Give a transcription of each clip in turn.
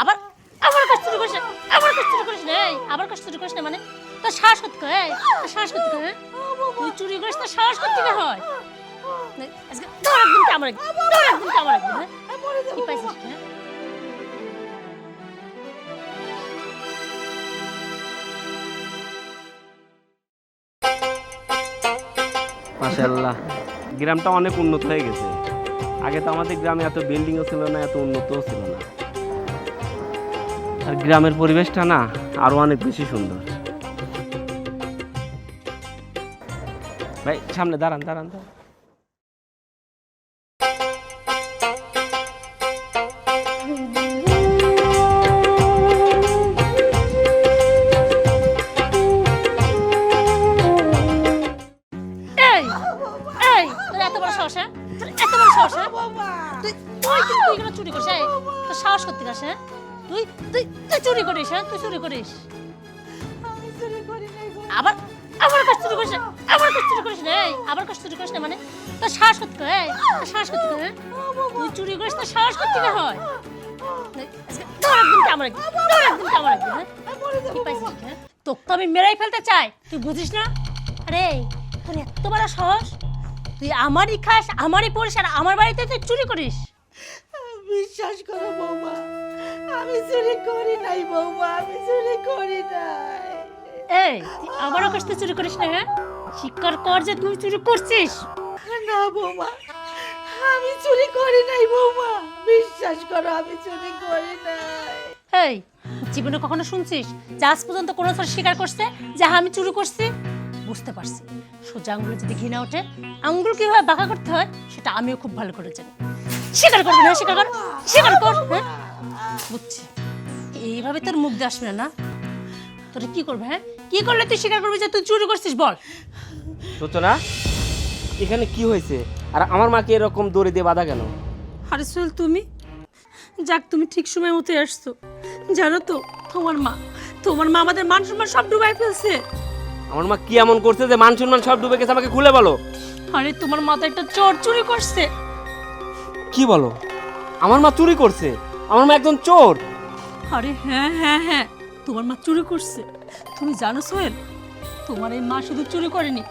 আবার আবার কাজ করিস আবার কাজ করিস না আবার কাজ করিস না মানে তোর সাহস করতে হয় তোর সাহস করতে হয়? তুই চুরি করিস তোর সাহস করতে হয়? আজকে তোর তোর কামড় একদিন হ্যাঁ? কি পাইছিস হ্যাঁ? মাশাল্লাহ গ্রামটা অনেক উন্নত হয়ে গেছে। আগে তো আমাদের গ্রামে এত বিল্ডিংও ছিল না এত উন্নতও ছিল না। আর গ্রামের পরিবেশটা না আরও অনেক বেশি সুন্দর। ভাই সামনে দাঁড়ান দাঁড়ান দাঁড়ান। চুরি করিস। হ্যাঁ তুই চুরি করিস আবার আবার কাজ চুরি করিস না আবার কাজ চুরি করিস না এই আবার কাজ চুরি করিস না মানে? তোর সাহস করতে হয় এই, তোর সাহস করতে হয়? হ্যাঁ? তুই চুরি করিস তোর সাহস করতে হয়? আজকে তোর একদিন কামড় একদিন তোর একদিন কামড় একদিন হ্যাঁ? কি পাইছিস হ্যাঁ? তোকে তো আমি মেরাই ফেলতে চাই তুই বুঝিস না? আরে তোর এত বড় সাহস তুই আমারই খাস আমারই পড়িস আর আমার বাড়িতে তুই চুরি করিস। বিশ্বাস করো বৌমা আমি চুরি করি নাই বৌমা আমি চুরি করি নাই। এই তুই আবারও কাছে চুরি করিস না হ্যাঁ? স্বীকার কর যে তুই চুরি করছিস। না বৌমা আমি চুরি করি নাই বৌমা বিশ্বাস করো আমি চুরি করি নাই। এই জীবনে কখনো শুনছিস যে আজ পর্যন্ত কোনো তোর স্বীকার করছে যে হ্যাঁ, আমি চুরি করছি? বুঝতে পারছি। সোজা আঙ্গুলে যদি ঘৃণা ওঠে আঙ্গুল কীভাবে বাঁকা করতে হয় সেটা আমিও খুব ভালো করে জানি। স্বীকার করবি না স্বীকার কর স্বীকার কর হ্যাঁ? বুঝছি। এইভাবে তোর মুখ দিয়ে আসবে না। তোরা কি করবে হ্যাঁ? কি করলে তুই স্বীকার করবি যে তুই চুরি করছিস বল। সূচনা এখানে কি হয়েছে? আর আমার মাকে এরকম দড়ি দিয়ে বাধা কেন? আরে সোহেল তুমি? যাক তুমি ঠিক সময় মতো আসছো। জানো তো তোমার মা তোমার মা আমাদের মান সম্মান সব ডুবাই ফেলছে। আমার মা কি এমন করছে যে মান সম্মান সব ডুবে গেছে আমাকে খুলে বলো? আরে তোমার মাথা একটা চোর চুরি করছে। কি বলো? আমার মা চুরি করছে। আমার মা একজন চোর। আরে হ্যাঁ হ্যাঁ হ্যাঁ তোমার মা চুরি করছে। তুমি জানো সোহেল তোমার এই মা শুধু চুরি করেনি।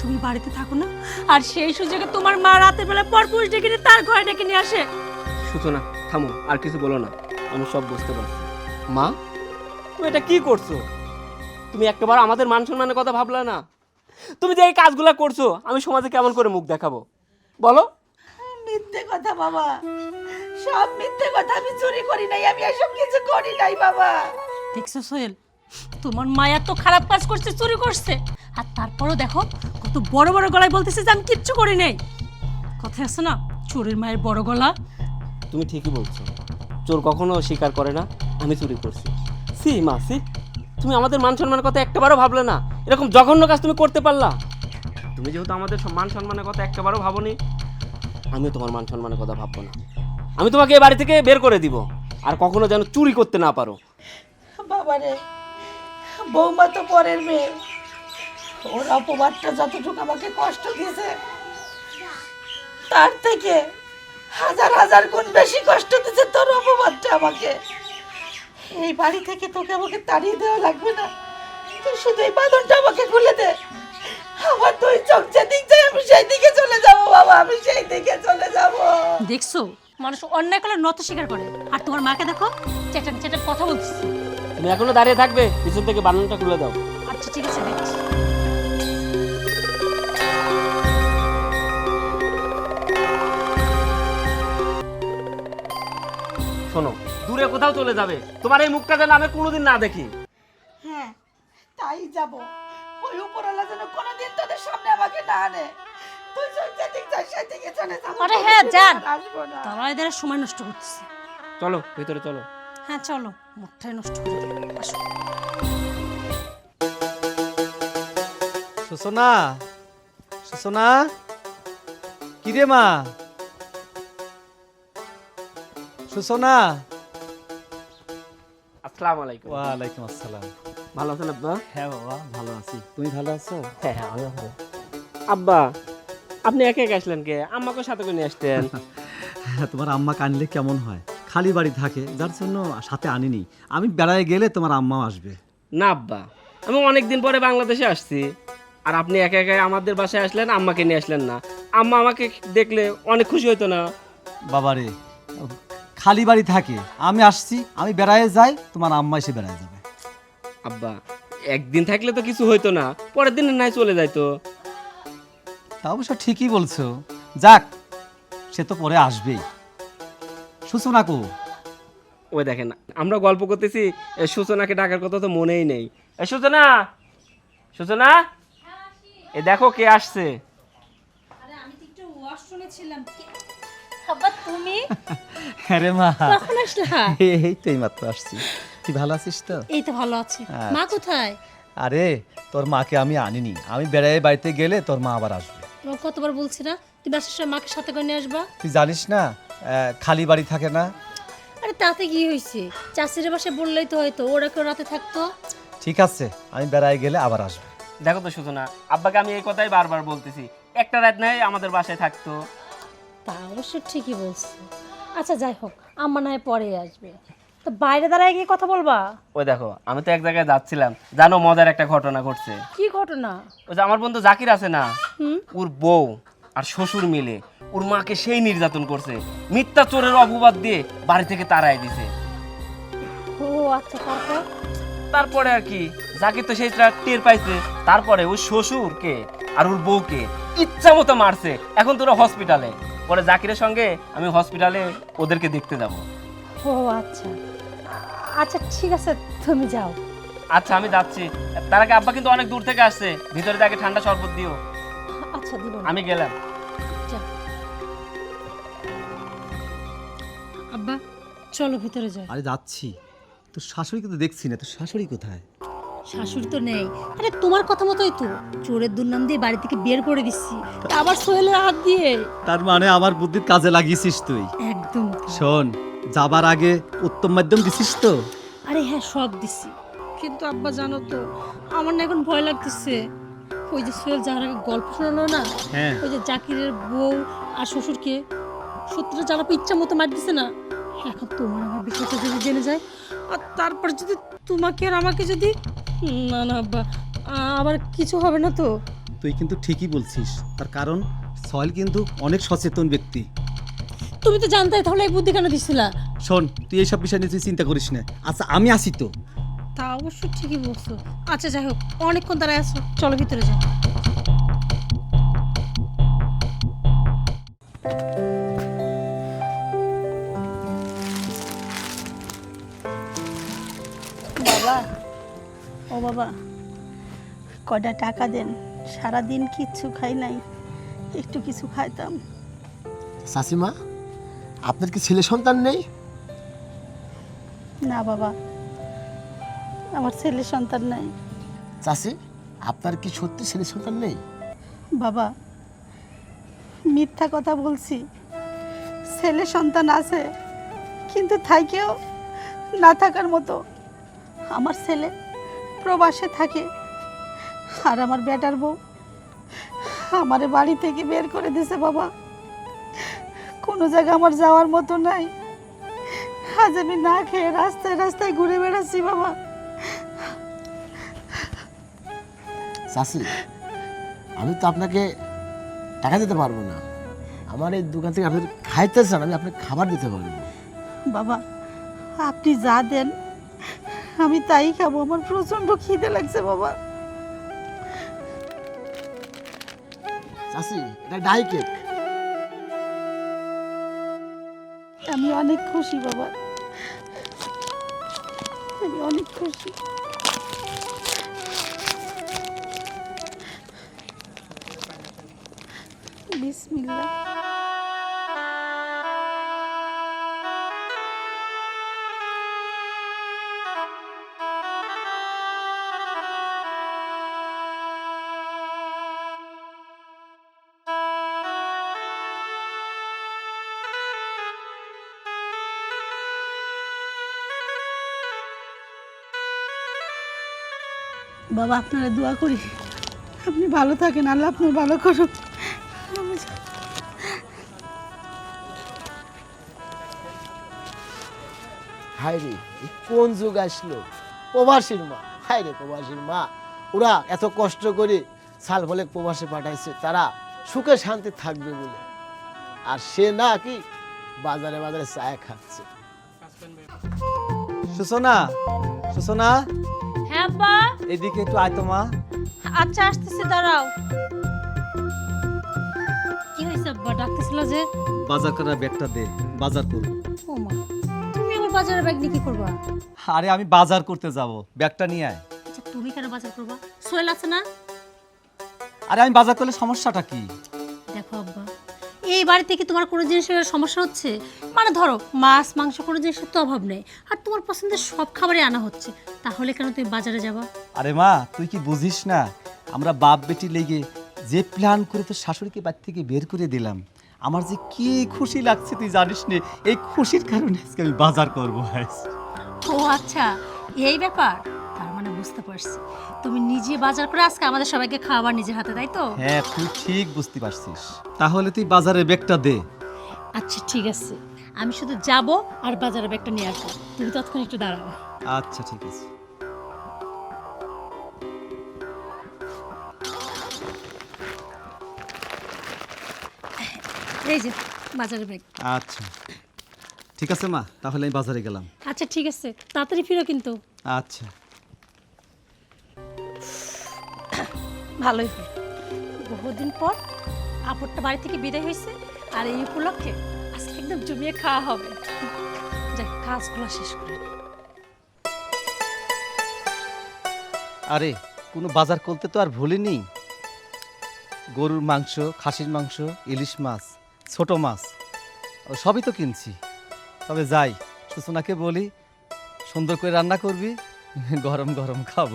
তুমি বাড়িতে থাকো না আর সেই সুযোগে তোমার মা রাতের বেলা পরপুরুষ ডেকে নিয়ে তার ঘরে ডেকে নিয়ে আসে। সূচনা থামো আর কিছু বলো না। আমি সব বুঝতে পারছি। মা তুমি এটা কি করছ? তুমি একবার আমাদের মান সম্মানের কথা ভাবলে না? তুমি যে এই কাজগুলো করছ আমি সমাজে কেমন করে মুখ দেখাবো? বলো। মিথ্যে কথা বাবা। সব মিথ্যে কথা আমি চুরি করি নাই আমি এসব কিছু করি নাই বাবা। দেখছ সোহেল তোমার মায়া তো খারাপ কাজ করছে চুরি করছে। আর তারপরও দেখো কত বড় বড় গলায় বলতেছে যে আমি কিচ্ছু করি নাই। কথা আছে না চোরের মায়ের বড় গলা? তুমি ঠিকই বলছো। চোর কখনো স্বীকার করে না আমি চুরি করছি। সি মা সি তুমি আমাদের মান সম্মানের কথা একটাবারও ভাবলে না। এরকম জঘন্য কাজ তুমি করতে পারলা। তুমি যেহেতু আমাদের মান সম্মানের কথা একটাবারও ভাবোনি আমিও তোমার মান সম্মানের কথা ভাববো না। আমি তোমাকে এই বাড়ি থেকে বের করে দিব, আর কখনো যেন চুরি করতে না পারো। বাবারে, বৌমা তো পরের মেয়ে। ওর অপবাদটা যতটুকু আমাকে কষ্ট দিয়েছে, তার থেকে হাজার হাজার গুণ বেশি কষ্ট দিয়েছে তোর অপবাদটা আমাকে। এই বাড়ি থেকে তোকে আমাকে তাড়িয়ে দেওয়া লাগবে না। তুই শুধু এই বাঁধনটা আমাকে খুলে দে। আমার দুই চোখ যেদিক যায় আমি সেই দিকে চলে যাব বাবা আমি সেই দিকে চলে যাব। দেখছ মানুষ অন্যায় করলে নত স্বীকার করে। আর তোমার মাকে দেখো চেটান চেটান কথা বলতেছে। তুমি এখনও দাঁড়িয়ে থাকবে পিছন থেকে বানানটা খুলে দাও। আচ্ছা ঠিক আছে দেখছি। শোনো দূরে কোথাও চলে যাবে। তোমার এই মুখটা যেন আমি কোনোদিন না দেখি। হ্যাঁ তাই যাব। ওই উপরওয়ালা যেন কোনোদিন তোদের সামনে আমাকে না আনে। তুই যেদিক যাস সেদিকে চলে আরে হ্যাঁ, যান। আসব না। এদের সময় নষ্ট করতেছে চলো ভিতরে চলো। হ্যাঁ চলো মুখটাই নষ্ট করে দিল আসো। সুসনা সুসনা কিরে মা? সুসনা। আসসালামু আলাইকুম। ওয়ালাইকুম আসসালাম। ভালো আছেন আব্বা? হ্যাঁ বাবা ভালো আছি। তুমি ভালো আছো? হ্যাঁ হ্যাঁ আমিও ভালো। আব্বা আপনি একে একা আসলেন কে? আম্মাকে সাথে করে নিয়ে আসতেন। হ্যাঁ তোমার আম্মা কানলে কেমন হয়? খালি বাড়ি থাকে যার জন্য সাথে আনিনি। আমি বেড়ায় গেলে তোমার আম্মাও আসবে। না আব্বা আমি অনেক দিন পরে বাংলাদেশে আসছি। আর আপনি একা একা আমাদের বাসায় আসলেন আম্মাকে নিয়ে আসলেন না। আম্মা আমাকে দেখলে অনেক খুশি হতো না। বাবারে খালি বাড়ি থাকে। আমি আসছি আমি বেড়ায় যাই তোমার আম্মা এসে বেড়ায় যাবে। আব্বা একদিন থাকলে তো কিছু হইতো না পরের দিন নাই চলে যাইতো। তা অবশ্য ঠিকই বলছো। যাক সে তো পরে আসবেই। সূচনা কো। ওই দেখেন আমরা গল্প করতেছি এ সূচনাকে ডাকার কথা তো মনেই নেই। এ সূচনা সূচনা? এ দেখো কে আসছে। আরে আমি তো একটু আব্বা তুমি? হ্যাঁ রে মা। কখন আসলা? এই তো এই মাত্র আসছি। তুই ভালো আছিস তো? এই তো ভালো আছি। মা কোথায়? আরে তোর মাকে আমি আনিনি। আমি বেড়ায় বাড়িতে গেলে তোর মা আবার আসবে। কতবার বলছি না? তুমি বাসার সময় মাকে সাথে করে নিয়ে আসবা। তুই জানিস না খালি বাড়ি থাকে না। আরে তাতে কি হয়েছে? চাষির বাসায় বললেই তো হয়তো ওরা কেউ রাতে থাকতো। ঠিক আছে আমি বেড়ায় গেলে আবার আসবে। দেখো তো সূচনা আব্বাকে আমি এই কথাই বারবার বলতেছি। একটা রাত নাই আমাদের বাসায় থাকতো। তা অবশ্য ঠিকই বলছো। আচ্ছা যাই হোক আম্মা নয় পরে আসবে। তো বাইরে দাঁড়ায় গিয়ে কথা বলবা? ওই দেখো আমি তো এক জায়গায় যাচ্ছিলাম। জানো মজার একটা ঘটনা ঘটছে। কি ঘটনা? ওই যে আমার বন্ধু জাকির আছে না ওর বউ আর শ্বশুর মিলে ওর মাকে সেই নির্যাতন করছে। মিথ্যা চোরের অপবাদ দিয়ে বাড়ি থেকে তাড়াই দিছে। ও আচ্ছা তারপর? তারপরে আর কি জাকির তো সেই টের পাইছে। তারপরে ওর শ্বশুরকে আর ওর বউকে ইচ্ছা মতো মারছে। এখন তোরা হসপিটালে পরে জাকিরের সঙ্গে আমি হসপিটালে ওদেরকে দেখতে যাব। ও আচ্ছা। আচ্ছা ঠিক আছে তুমি যাও। আচ্ছা আমি যাচ্ছি। তার আগে আব্বা কিন্তু অনেক দূর থেকে আসছে। ভিতরে তাকে ঠান্ডা শরবত দিও। আচ্ছা দিব আমি গেলাম। আব্বা চলো ভিতরে যাই। আরে যাচ্ছি। তোর শাশুড়ি তো দেখছি না। তোর শাশুড়ি কোথায়? শাশুড়ি তো নেই। আরে তোমার কথা মতোই তো। চোরের দুর্নাম দিয়ে বাড়ি থেকে বের করে দিচ্ছি। তা আবার সোহেলের হাত দিয়ে? তার মানে আমার বুদ্ধির কাজে লাগিয়েছিস তুই? একদম। শোন যাবার আগে উত্তম মাধ্যম দিছিস তো? আরে হ্যাঁ সব দিছি। কিন্তু আব্বা জানো তো আমার না এখন ভয় লাগতেছে। ওই যে সোহেল যাওয়ার আগে গল্প শোনালো না হ্যাঁ। ওই যে জাকিরের বউ আর শ্বশুরকে সত্যিটা জানাব ইচ্ছা মতো মার দিছে না। এখন তোমার আমার বিষয়টা যদি জেনে যায় আর তারপর যদি তোমাকে আর আমাকে যদি না না আব্বা আবার কিছু হবে না তো? তুই কিন্তু ঠিকই বলছিস। তার কারণ সয়েল কিন্তু অনেক সচেতন ব্যক্তি। তুমি তো জানতে তাহলে এই বুদ্ধি কেন দিছিলা? শোন তুই এইসব বিষয় নিয়ে তুই চিন্তা করিস না। আচ্ছা আমি আসি তো। তা অবশ্য ঠিকই বলছো। আচ্ছা যাই হোক অনেকক্ষণ দাঁড়ায় আসো চলো ভিতরে যাও। বাবা ও বাবা কয়টা টাকা দেন? সারাদিন কিচ্ছু খাই নাই একটু কিছু খাইতাম। শাসিমা? আপনার কি ছেলে সন্তান নেই? না বাবা আমার ছেলে সন্তান নাই। চাষি আপনার কি সত্যি ছেলে সন্তান নেই? বাবা মিথ্যা কথা বলছি। ছেলে সন্তান আছে কিন্তু থাইকেও না থাকার মতো। আমার ছেলে প্রবাসে থাকে আর আমার বেটার বউ আমারে বাড়ি থেকে বের করে দিছে বাবা। কোনো জায়গা আমার যাওয়ার মতো নাই। আজ আমি না খেয়ে রাস্তায় রাস্তায় ঘুরে বেড়াচ্ছি বাবা। চাষি আমি তো আপনাকে টাকা দিতে পারব না। আমার এই দোকান থেকে আপনি খাইতে চান আমি আপনাকে খাবার দিতে পারব বাবা আপনি যা দেন আমি তাই খাব। আমার প্রচণ্ড খিদে লাগছে বাবা। চাষি এটা ডাই কেক। আমি অনেক খুশি বাবা। আমি অনেক খুশি। বিসমিল্লাহ। বাবা আপনারা দোয়া করি। আপনি ভালো থাকেন আল্লাহ আপনার ভালো করুন হায় রে কোন যুগ আসলো? প্রবাসীর মা হায় রে প্রবাসীর মা। ওরা এত কষ্ট করে সাল বলে প্রবাসে পাঠাইছে তারা সুখে শান্তি থাকবে বলে। আর সে না কি বাজারে বাজারে চায় খাচ্ছে। সুসনা সুসনা। আব্বা এদিকে একটু আয় তো মা। আচ্ছা আসতেছি দাঁড়াও। কি হয়েছে আব্বা? ডাকতেছিল যে? বাজার করার ব্যাগটা দে বাজার করব। ও মা তুমি বাজারে ব্যাগ নিয়ে কি করবা? আরে আমি বাজার করতে যাব। ব্যাগটা নিয়ে আয়। আচ্ছা তুমি কেন বাজার করবা? সোয়েল আছে না? আরে আমি বাজার করলে সমস্যাটা কি? এই বাড়ি থেকে তোমার কোনো জিনিসের সমস্যা হচ্ছে? মানে ধরো মাছ মাংস কোনো জিনিসের তো অভাব নেই। আর তোমার পছন্দের সব খাবারই আনা হচ্ছে। তাহলে কেন তুমি বাজারে যাবা? আরে মা তুই কি বুঝিস না? আমরা বাপ বেটি লেগে যে প্ল্যান করে তো শাশুড়িকে বাড়ি থেকে বের করে দিলাম আমার যে কি খুশি লাগছে তুই জানিস নে? এই খুশির কারণে আজকে আমি বাজার করব। ও আচ্ছা এই ব্যাপার? বুঝতে পারছি। তুমি নিজে বাজার করে আজকে আমাদের সবাইকে খাবার নিজের হাতে তাই তো? হ্যাঁ তুই ঠিক বুঝতে পারছিস। তাহলে তুই বাজারে ব্যাগটা দে। আচ্ছা ঠিক আছে। আমি শুধু যাব আর বাজারে ব্যাগটা নিয়ে আসব। তুমি ততক্ষণ একটু দাঁড়াও। আচ্ছা ঠিক আছে। এই যে বাজারে ব্যাগ। আচ্ছা। ঠিক আছে মা। তাহলে আমি বাজারে গেলাম। আচ্ছা ঠিক আছে। তাড়াতাড়ি ফিরো কিন্তু। আচ্ছা। ভালোই হয়। বহুদিন পর আপরটা বাড়ি থেকে বিদায় হয়েছে আর এই উপলক্ষে আজকে একদম জমিয়ে খাওয়া হবে। যাক, কাজগুলো শেষ করে। আরে, কোনো বাজার করতে তো আর ভুলিনি। গরুর মাংস, খাসির মাংস, ইলিশ মাছ, ছোট মাছ সবই তো কিনছি। তবে যাই সুচনাকে বলি, সুন্দর করে রান্না করবি, গরম গরম খাব।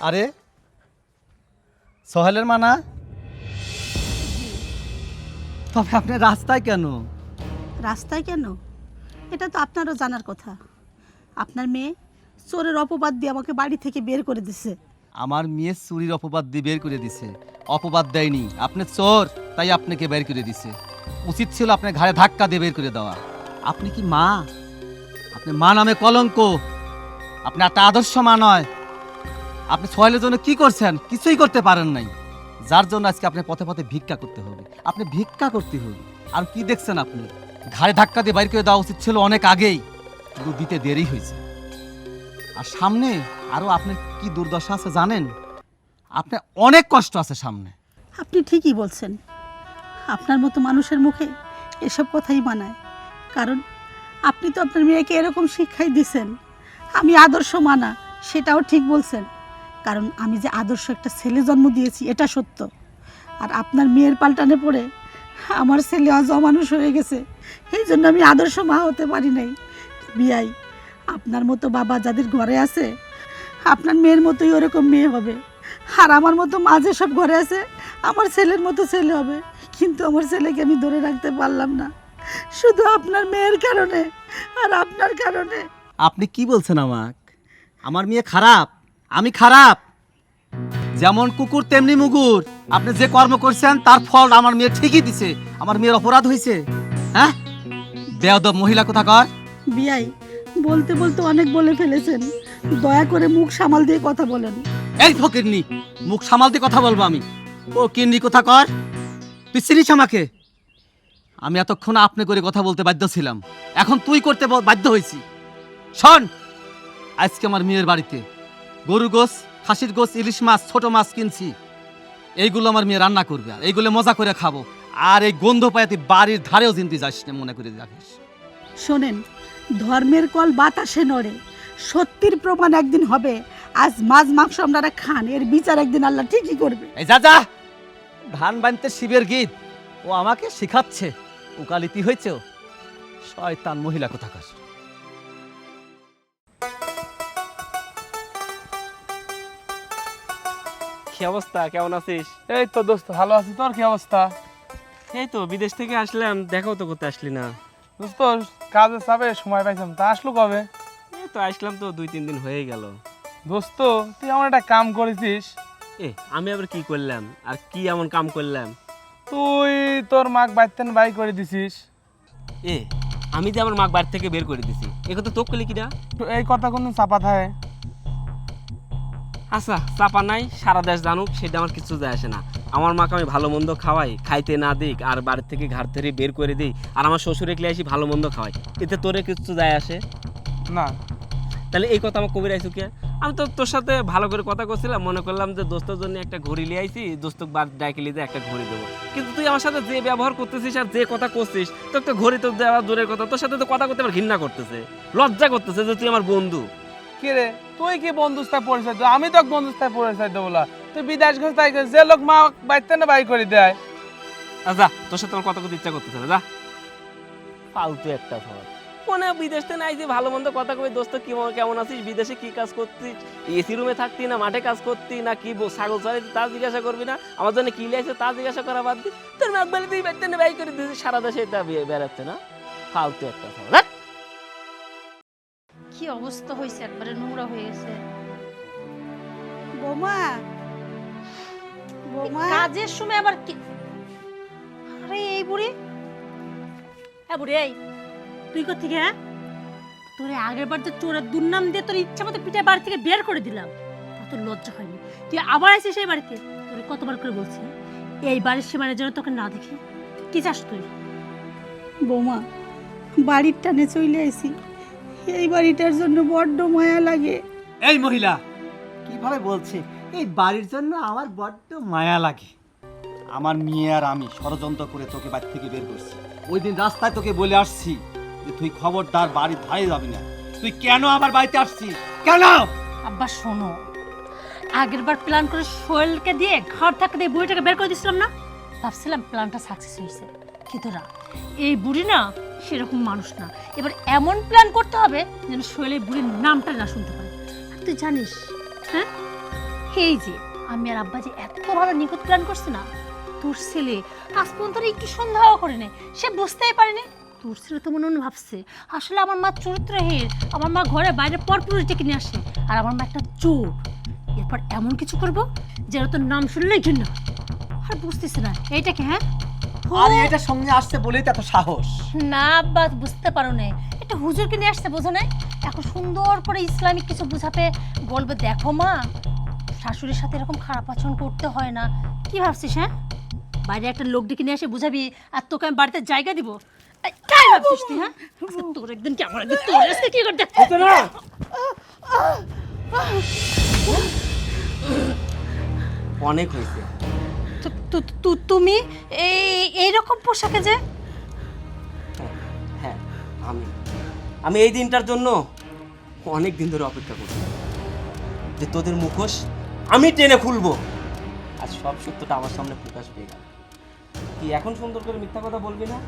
আরে সোহেলের মানা? তবে আপনি রাস্তায় কেন? রাস্তায় কেন? এটা তো আপনারও জানার কথা। আপনার মেয়ে চোরের অপবাদ দিয়ে আমাকে বাড়ি থেকে বের করে দিছে। আমার মেয়ে চুরির অপবাদ দিয়ে বের করে দিছে। অপবাদ দেয়নি। আপনি চোর তাই আপনাকে বের করে দিছে। উচিত ছিল আপনার ঘাড়ে ধাক্কা দিয়ে বের করে দেওয়া। আপনি কি মা? আপনি মা নামে কলঙ্ক। আপনি একটা আদর্শ মা নয়। আপনি সোহেলের জন্য কি করছেন? কিছুই করতে পারেন নাই। যার জন্য আজকে আপনি পথে পথে ভিক্ষা করতে হবে। আপনি ভিক্ষা করতে হবে। আর কি দেখছেন আপনি? ঘাড়ে ধাক্কা দিয়ে বাইর করে দেওয়া উচিত ছিল অনেক আগেই। কিন্তু দিতে দেরি হয়েছে। আর সামনে আরও আপনার কি দুর্দশা আছে জানেন? আপনার অনেক কষ্ট আছে সামনে। আপনি ঠিকই বলছেন। আপনার মতো মানুষের মুখে এসব কথাই মানায়। কারণ আপনি তো আপনার মেয়েকে এরকম শিক্ষাই দিছেন। আমি আদর্শ মানা, সেটাও ঠিক বলছেন। কারণ আমি যে আদর্শ একটা ছেলে জন্ম দিয়েছি, এটা সত্য। আর আপনার মেয়ের পাল্টানে পড়ে আমার ছেলে আজ অমানুষ হয়ে গেছে এই জন্য আমি আদর্শ মা হতে পারি নাই। বিয়াই, আপনার মতো বাবা যাদের ঘরে আছে, আপনার মেয়ের মতোই ওরকম মেয়ে হবে। আর আমার মতো মা সব ঘরে আছে, আমার ছেলের মতো ছেলে হবে। কিন্তু আমার ছেলেকে আমি ধরে রাখতে পারলাম না। শুধু আপনার মেয়ের কারণে, আর আপনার কারণে। আপনি কি বলছেন আমাক? আমার মেয়ে খারাপ। আমি খারাপ। যেমন কুকুর তেমনি মুগুর। আপনি যে কর্ম করছেন তার ফল আমার মেয়ে ঠিকই দিছে। আমার মেয়ের অপরাধ হয়েছে হ্যাঁ? বেয়াদব মহিলা কোথা কর বিয়াই বলতে বলতে অনেক বলে ফেলেছেন। দয়া করে মুখ সামাল দিয়ে কথা বলেন। এই ফকিরনি মুখ সামাল দিয়ে কথা বলব আমি। ও কিন্নি কোথা কর তুই চিনিস আমাকে? আমি এতক্ষণ আপনি করে কথা বলতে বাধ্য ছিলাম। এখন তুই করতে বাধ্য হয়েছি শোন আজকে আমার মেয়ের বাড়িতে গরু গোস খাসির গোস ইলিশ মাছ ছোট মাছ কিনছি। এইগুলো আমার মেয়ে রান্না করবে আর এইগুলো মজা করে খাব। আর এই গন্ধ পায় তুই বাড়ির ধারেও জিনতে যাস না মনে করে রাখিস। শোনেন ধর্মের কল বাতাসে নড়ে। সত্যির প্রমাণ একদিন হবে। আজ মাছ মাংস আপনারা খান এর বিচার একদিন আল্লাহ ঠিকই করবে। এই যা যা! ধান বানতে শিবের গীত। ও আমাকে শিখাচ্ছে। উকালিতি হয়েছে। শয়তান মহিলা কোথাকার? কি অবস্থা? কেমন আছিস? এই তো দোস্ত ভালো আছি। তোর কি অবস্থা? এই তো বিদেশ থেকে আসলাম দেখাও তো করতে আসলি না। দোস্ত কাজের চাপে সময় পাইছিলাম। তা আসলো কবে? এই তো আসলাম তো দুই তিন দিন হয়ে গেল। দোস্ত তুই আমার একটা কাম করেছিস। এ আমি আবার কি করলাম? আর কি এমন কাম করলাম? তুই তোর মাক বাইতেন বাই করে দিছিস। এ আমি যে আমার মাক বাড়ি থেকে বের করে দিছি এ কথা তোক করলি কিনা? এই কথা কোনো চাপা থাকে। আচ্ছা চাপা নাই সারা দেশ জানুক সেটা আমার কিছু যায় আসে না। আমার মাকে আমি ভালো মন্দ খাওয়াই খাইতে না দিক আর বাড়ির থেকে ঘাট থেকে বের করে দিই আর আমার শ্বশুরে ক্লিয়ে আসি ভালো মন্দ খাওয়াই। এতে তোরে কিছু যায় আসে? না। তাহলে এই কথা আমার কবির আইসু কে? আমি তো তোর সাথে ভালো করে কথা করছিলাম মনে করলাম যে দোস্তের জন্য একটা ঘড়ি লিয়ে আইছি দোস্ত বার ডাইকে লিয়ে একটা ঘড়ি দেবো। কিন্তু তুই আমার সাথে যে ব্যবহার করতেছিস আর যে কথা করছিস তোর তো ঘড়ি তো দেওয়া দূরের কথা তোর সাথে তো কথা করতে আমার ঘৃণা করতেছে লজ্জা করতেছে যে তুই আমার বন্ধু। কি রে? তুই কি বন্ধুস্থায় পরিচয় দেবো আমি তো বন্ধুস্থায় পরিচয় দেবো না তুই বিদেশ ঘুষ তাই যে লোক মা বাইতেন বাই করে দেয়। যা তোর সাথে আমার কথা করতে ইচ্ছা করতেছে না যা। ফালতু একটা ফল মনে বিদেশ থেকে নাই যে ভালো মন্দ কথা কই দোস্ত কি কেমন আছিস? বিদেশে কি কাজ করছিস এসি রুমে থাকতি না মাঠে কাজ করতি না কি ছাগল চড়াইতি তা জিজ্ঞাসা করবি না? আমার জন্য কি লিয়েছে তা জিজ্ঞাসা করা বাদ দি। তোর মাক বলে তুই বেড়তে ব্যয় করে দিয়েছিস সারা দেশে এটা বেড়াচ্ছে না। ফালতু একটা ফল হ্যাঁ কি অবস্থা হয়েছে একবারে নোংরা হয়ে গেছে। বোমা বোমা। কাজের সময় আবার কি? আরে এই বুড়ি। হ্যাঁ বুড়ি এই তুই কোথেকে হ্যাঁ? তোরে আগের বার যে চোরের দুর্নাম দিয়ে তোর ইচ্ছা মতো পিঠে বাড়ি থেকে বের করে দিলাম তা তোর লজ্জা হয়নি। তুই আবার আসিস এই বাড়িতে? তোরে কতবার করে বলছি হ্যাঁ? এই বাড়ির সীমানের জন্য তোকে না দেখি। কি চাস তুই? বৌমা বাড়ির টানে চলে আইছি এই বাড়িটার জন্য বড্ড মায়া লাগে। এই মহিলা কীভাবে বলছে? এই বাড়ির জন্য আমার বড্ড মায়া লাগে। আমার মেয়ে আর আমি ষড়যন্ত্র করে তোকে বাড়ি থেকে বের করছি। ওই দিন রাস্তায় তোকে বলে আসছি যে তুই খবরদার বাড়ির ধারে যাবি না। তুই কেন আমার বাড়িতে আসছিস? কেন? আব্বা শোনো। আগের বার প্ল্যান করে সোহেলকে দিয়ে ঘর থাকতে দিয়ে বুড়িটাকে বের করে দিয়েছিলাম না? ভাবছিলাম প্ল্যানটা সাকসেস হয়েছে। কিন্তু না এই বুড়ি না সেরকম মানুষ না। এবার এমন প্ল্যান করতে হবে যেন সোহেলের বুড়ির নামটা না শুনতে পারে তুই জানিস হ্যাঁ? এই যে, আমি আর আব্বা যে এত ভালো নিখুঁত প্ল্যান করছে না, তোর ছেলে আজ পর্যন্ত একটু সন্দেহ করে নে সে বুঝতেই পারেনি। তোর ছেলে তো মনে মনে ভাবছে, আসলে আমার মা চরিত্রহীন, আমার মা ঘরে বাইরে পরপুরুষ ডেকে নিয়ে আসে, আর আমার মা একটা চোর। এরপর এমন কিছু করব যেন তোর নাম শুনলেই ঘৃণা আর বুঝতেছে না, এইটা কি হ্যাঁ? আর এটা সঙ্গে আসছে বলেই তো এত সাহস। না বা বুঝতে পারো না একটা হুজুরকে নিয়ে আসতে বোঝো না এখন সুন্দর করে ইসলামিক কিছু বুঝাতে বলবে দেখো মা শাশুড়ির সাথে এরকম খারাপ আচরণ করতে হয় না। কি ভাবছিস হ্যাঁ? বাইরে একটা লোক ডেকে নিয়ে এসে বুঝাবি আর তোকে আমি বাড়িতে জায়গা দিব? এই, ভাবছিস তুই হ্যাঁ? আজকে তোর একদিন কি আমার একদিন তোর আসতে কি করতে হতো না। অনেক হয়েছে। তু- তুমি? এই এইরকম পোশাকে যে? হ্যাঁ আমি। আমি এই দিনটার জন্য অনেক দিন ধরে অপেক্ষা করছি। যে তোদের মুখোশ আমি টেনে খুলবো। আর সব সত্যটা আমার সামনে প্রকাশ পেয়ে গেল। কি এখন সুন্দর করে মিথ্যা কথা বলবি না?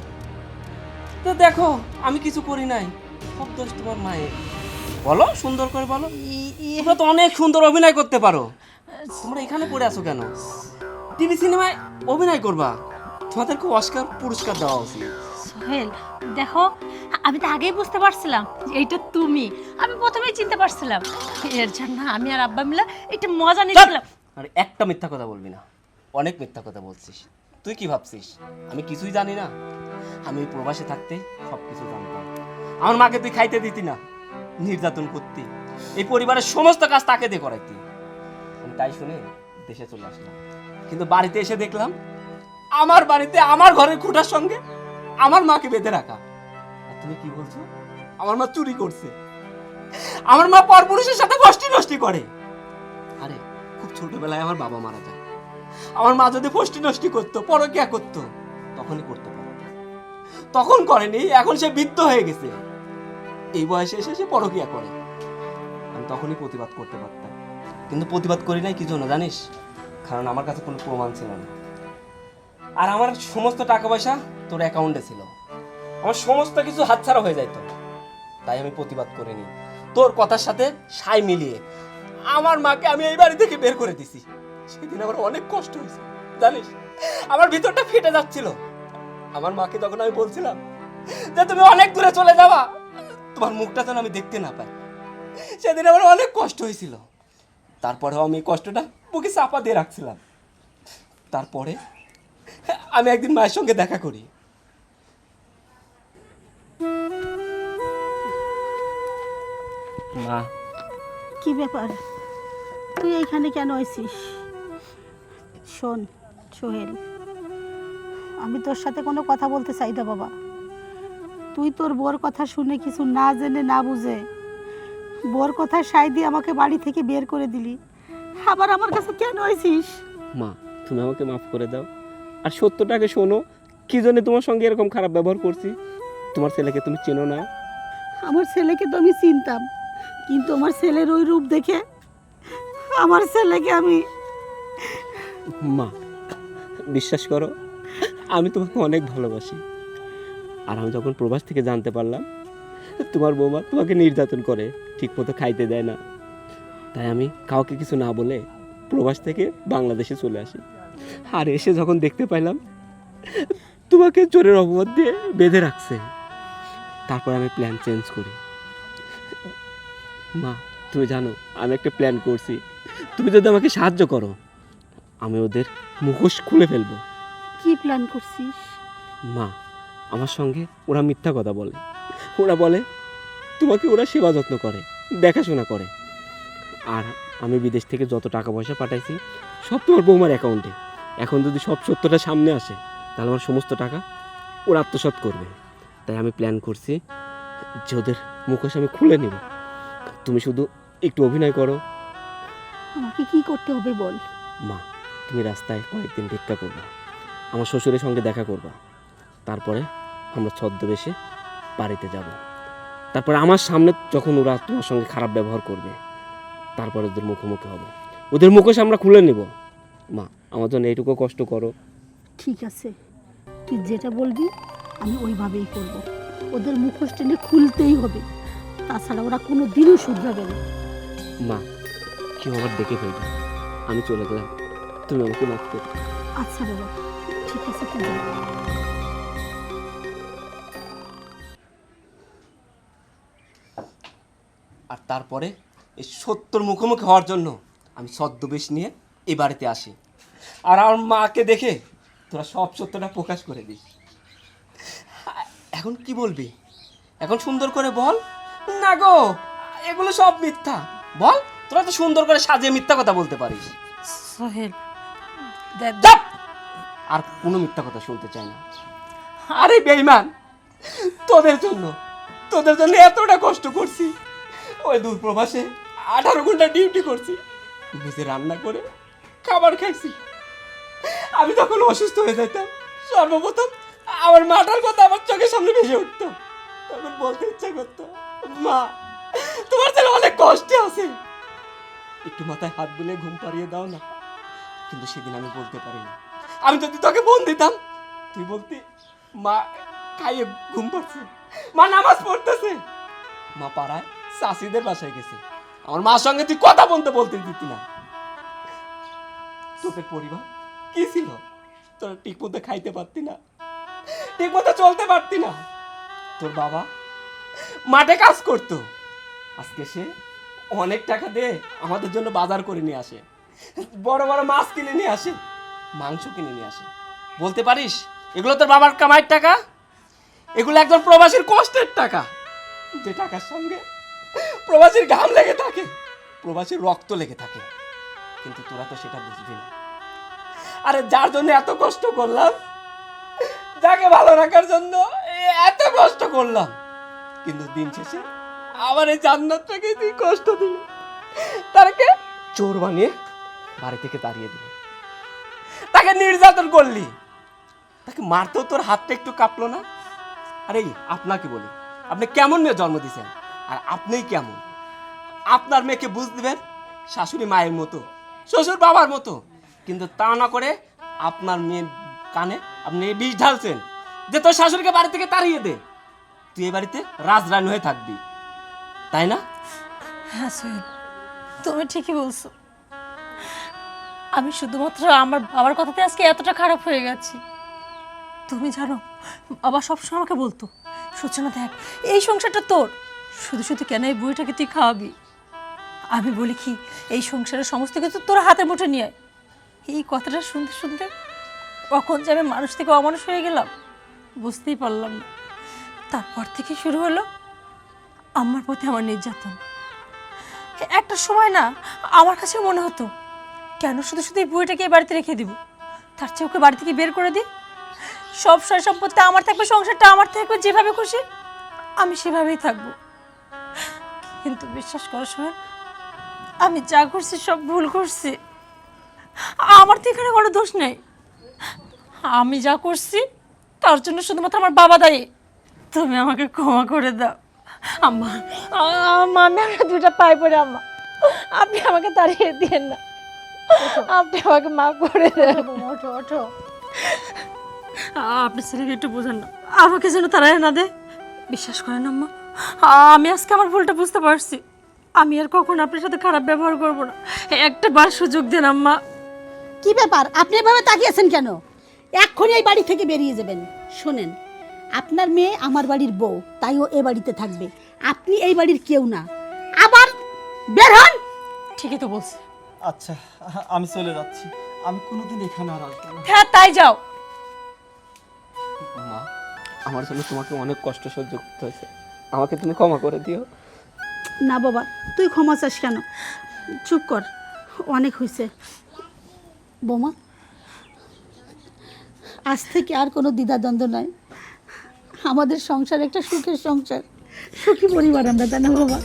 তো দেখো আমি কিছু করি নাই। সব দোষ তোমার মায়ের। বলো সুন্দর করে বলো। তোমরা তো অনেক সুন্দর অভিনয় করতে পারো। তোমরা এখানে পড়ে আছো কেন? টিভি সিনেমায় অভিনয় করবা। তোমাদেরকে অস্কার পুরস্কার দেওয়া উচিত। সোহেল দেখো আমি তো আগেই বুঝতে পারছিলাম যে এইটা তুমি। আমি প্রথমেই চিনতে পারছিলাম। এর জন্য আমি আর আব্বা মিলা এটা মজা নিচ্ছিলাম। আর একটা মিথ্যা কথা বলবি না। অনেক মিথ্যা কথা বলছিস। তুই কি ভাবছিস? আমি কিছুই জানি না। আমি প্রবাসে থাকতে সব কিছু জানতাম। আমার মাকে তুই খাইতে দিতি না। নির্যাতন করতি। এই পরিবারের সমস্ত কাজ তাকে দিয়ে করাইতি। আমি তাই শুনে দেশে চলে আসলাম। কিন্তু বাড়িতে এসে দেখলাম, আমার বাড়িতে আমার ঘরের খুঁটার সঙ্গে আমার মাকে বেঁধে রাখা। আর তুমি কি বলছো? আমার মা চুরি করছে। আমার মা পরপুরুষের সাথে ফষ্টি নষ্টি করে। আরে, খুব ছোটবেলায় আমার বাবা মারা যায়। আমার মা যদি ফষ্টি নষ্টি করতো, পরকিয়া করতো, তখনই করতে পারতো তখন করেনি, এখন সে বৃদ্ধ হয়ে গেছে। এই বয়সে এসে সে পরকিয়া করে। আমি তখনই প্রতিবাদ করতে পারতাম। কিন্তু প্রতিবাদ করি নাই, কি জন্য জানিস? কারণ আমার কাছে কোনো প্রমাণ ছিল না। আর আমার সমস্ত টাকা পয়সা তোর অ্যাকাউন্টে ছিল। আমার সমস্ত কিছু হাতছাড়া হয়ে যাইতো। তাই আমি প্রতিবাদ করিনি। তোর কথার সাথে সাই মিলিয়ে আমার মাকে আমি এই বাড়ি থেকে বের করে দিছি। সেদিন আমার অনেক কষ্ট হয়েছে, জানিস? আমার ভিতরটা ফেটে যাচ্ছিল। আমার মাকে তখন আমি বলছিলাম যে, তুমি অনেক দূরে চলে যাবা। তোমার মুখটা যেন আমি দেখতে না পাই। সেদিন আমার অনেক কষ্ট হয়েছিল। তারপরেও আমি কষ্টটা মুখে চাপা দিয়ে রাখছিলাম। তারপরে আমি একদিন মায়ের সঙ্গে দেখা করি। মা। কি ব্যাপার? তুই এইখানে কেন আইছিস? শোন সোহেল আমি তোর সাথে কোনো কথা বলতে চাই না বাবা। তুই তোর বোর কথা শুনে কিছু না জেনে না বুঝে বোর কথায় সাই দিয়ে আমাকে বাড়ি থেকে বের করে দিলি। আবার আমার কাছে কেন আইছিস? মা তুমি আমাকে মাফ করে দাও। আর সত্যটাকে শোনো কি জন্য তোমার সঙ্গে এরকম খারাপ ব্যবহার করছি? তোমার ছেলেকে তুমি চেনো না? আমার ছেলেকে তো আমি চিনতাম কিন্তু আমার ছেলের ওই রূপ দেখে আমার ছেলেকে আমি মা বিশ্বাস করো আমি তোমাকে অনেক ভালোবাসি। আর আমি যখন প্রবাস থেকে জানতে পারলাম তোমার বৌমা তোমাকে নির্যাতন করে ঠিক মতো খাইতে দেয় না। তাই আমি কাউকে কিছু না বলে প্রবাস থেকে বাংলাদেশে চলে আসি। আর এসে যখন দেখতে পাইলাম তোমাকে চোরের অপবাদ দিয়ে বেঁধে রাখছে। তারপর আমি প্ল্যান চেঞ্জ করি। মা তুমি জানো আমি একটা প্ল্যান করছি। তুমি যদি আমাকে সাহায্য করো আমি ওদের মুখোশ খুলে ফেলব। কি প্ল্যান করছিস? মা আমার সঙ্গে ওরা মিথ্যা কথা বলে। ওরা বলে তোমাকে ওরা সেবা যত্ন করে দেখাশোনা করে। আর আমি বিদেশ থেকে যত টাকা পয়সা পাঠাইছি সব তোমার বৌমার অ্যাকাউন্টে এখন যদি সব সত্যটা সামনে আসে তাহলে আমার সমস্ত টাকা ওরা আত্মসাৎ করবে। তাই আমি প্ল্যান করছি যে ওদের মুখোশ আমি খুলে নেব। তুমি শুধু একটু অভিনয় করো। আমাকে কি করতে হবে বল? মা তুমি রাস্তায় কয়েকদিন ভিক্ষা করবা। আমার শ্বশুরের সঙ্গে দেখা করবা। তারপরে আমরা ছদ্মবেশে বাড়িতে যাব। তারপরে আমার সামনে যখন ওরা তোমার সঙ্গে খারাপ ব্যবহার করবে তারপরে ওদের মুখোমুখি হব। ওদের মুখোশ আমরা খুলে নেব। মা আমার জন্য এইটুকু কষ্ট করো। ঠিক আছে। তুই যেটা বলবি আমি ওইভাবেই করব। ওদের মুখোশ টেনে খুলতেই হবে। তাছাড়া ওরা কোনো দিনও শুধরাবে না। মা কেউ আবার দেখে ফেলবে। আমি চলে গেলাম। তুমি আমাকে মাফ করো। আচ্ছা বাবা ঠিক আছে তুই যা। আর তারপরে? এই সত্যর মুখোমুখি হওয়ার জন্য আমি ছদ্মবেশ নিয়ে এই বাড়িতে আসি। আর আমার মাকে দেখে তোরা সব সত্যটা প্রকাশ করে দিস। এখন কি বলবি? এখন সুন্দর করে বল। না গো এগুলো সব মিথ্যা। বল তোরা তো সুন্দর করে সাজিয়ে মিথ্যা কথা বলতে পারিস। সোহেল আর কোনো মিথ্যা কথা শুনতে চাই না। আরে বেইমান তোদের জন্য তোদের জন্য এতটা কষ্ট করছি। ওই দূর প্রবাসে আঠারো ঘণ্টা ডিউটি করছি। নিজে রান্না করে খাবার খাইছি। আমি তখন অসুস্থ হয়ে যেতাম সর্বপ্রথম আমার মাটার কথা আমার চোখের সামনে ভেসে উঠতো। তখন বলতে ইচ্ছা করতো, মা, তোমার ছেলে অনেক কষ্টে আছে। একটু মাথায় হাত বুলে ঘুম পাড়িয়ে দাও না। কিন্তু সেদিন আমি বলতে পারি না আমি যদি তোকে বোন দিতাম, তুই বলতি, মা, খাইয়ে ঘুম পাচ্ছে মা নামাজ পড়তেছে। মা পাড়ায় চাষিদের বাসায় গেছে। আমার মার সঙ্গে তুই কথা বলতে বলতে দিতি না। তোদের পরিবার? কি ছিল? তোরা ঠিক মতো খাইতে পারতি না। ঠিক মতো চলতে পারতি না। তোর বাবা? মাঠে কাজ করতো। আজকে সে অনেক টাকা দিয়ে আমাদের জন্য বাজার করে নিয়ে আসে। বড় বড় মাছ কিনে নিয়ে আসে। মাংস কিনে নিয়ে আসে। বলতে পারিস এগুলো তোর বাবার কামাইয়ের টাকা? এগুলো একজন প্রবাসীর কষ্টের টাকা। যে টাকার সঙ্গে প্রবাসীর ঘাম লেগে থাকে। প্রবাসীর রক্ত লেগে থাকে। কিন্তু তোরা তো সেটা বুঝবি না। আরে যার জন্য এত কষ্ট করলাম, যাকে ভালো রাখার জন্য এত কষ্ট করলাম, কিন্তু দিন শেষে আবার এই জান্নাতটাকে তুই কষ্ট দিলি? তারকে চোর বানিয়ে বাড়ি থেকে তাড়িয়ে দিলি। তাকে নির্যাতন করলি। তাকে মারতেও তোর হাতটা একটু কাঁপলো না। আরে আপনাকে বলি, আপনি কেমন মেয়ে জন্ম দিয়েছেন? আর আপনিই কেমন? আপনার মেয়েকে বুঝ দিবেন শাশুড়ি মায়ের মতো, শ্বশুর বাবার মতো। কিন্তু তা না করে আপনার মেয়ের কানে আপনি বিষ ঢালছেন যে তোর শাশুড়িকে বাড়ি থেকে তাড়িয়ে দে। তুই এই বাড়িতে রাজরানী হয়ে থাকবি, তাই না? হ্যাঁ সোহেল, তুমি ঠিকই বলছো। আমি শুধুমাত্র আমার বাবার কথাতে আজকে এতটা খারাপ হয়ে গেছি। তুমি জানো, বাবা সবসময় আমাকে বলতো, সূচনা দেখ, এই সংসারটা তোর। শুধু শুধু কেন এই বুড়িটাকে তুই খাওয়াবি? আমি বলি কি, এই সংসারের সমস্ত কিছু তোর হাতে মুঠে নিয়ে। এই কথাটা শুনতে শুনতে কখন যে আমি মানুষ থেকে অমানুষ হয়ে গেলাম, বুঝতেই পারলাম না। তারপর থেকে শুরু হলো আমার প্রতি আমার নির্যাতন। একটা সময় না আমার কাছে মনে হতো, কেন শুধু শুধু এই বইটাকে এই বাড়িতে রেখে দিব? তার চেয়ে ওকে বাড়ি থেকে বের করে দিই? সব সয় সম্পত্তি আমার থাকবে, সংসারটা আমার থাকবে, যেভাবে খুশি আমি সেভাবেই থাকব। কিন্তু বিশ্বাস করো সময় আমি যা করছি সব ভুল করছি। আমার তো এখানে কোনো দোষ নেই। আমি যা করছি তার জন্য শুধুমাত্র আমার বাবা দায়ী। তুমি আমাকে ক্ষমা করে দাও। আম্মা আম্মা আমি আমরা দুটা পাই পড়ে আম্মা। আপনি আমাকে তাড়িয়ে দিয়েন না। আপনি আমাকে মাফ করে দেন। ওঠো ওঠো আপনি ছেলেকে একটু বোঝান না। আমাকে যেন তারাই না দে বিশ্বাস করেন আম্মা। আমি আজকে আমার ভুলটা বুঝতে পারছি। আমি আর কখন আপনার সাথে খারাপ ব্যবহার করব না। একটা বার সুযোগ দেন আম্মা। কি ব্যাপার? আপনি এভাবে তাকিয়েছেন কেন? এক্ষুনি এই বাড়ি থেকে বেরিয়ে যাবেন। শোনেন আপনার মেয়ে আমার বাড়ির বউ তাই ও এ বাড়িতে থাকবে। আপনি এই বাড়ির কেউ না। আবার বের হন! ঠিকই তো বলছি। আচ্ছা আমি চলে যাচ্ছি। আমি কোনোদিন এখানে আর আসব না। হ্যাঁ তাই যাও। মা আমার জন্য তোমাকে অনেক কষ্ট সহ্য করতে হয়েছে। আমাকে তুমি ক্ষমা করে দিও। না বাবা, তুই ক্ষমা চাস কেন? চুপ কর, অনেক হয়েছে বোমা, আজ থেকে আর কোনো দ্বিধাদ্বন্দ্ব নাই। আমাদের সংসার একটা সুখের সংসার। সুখী পরিবার আমরা, তাই না বাবা?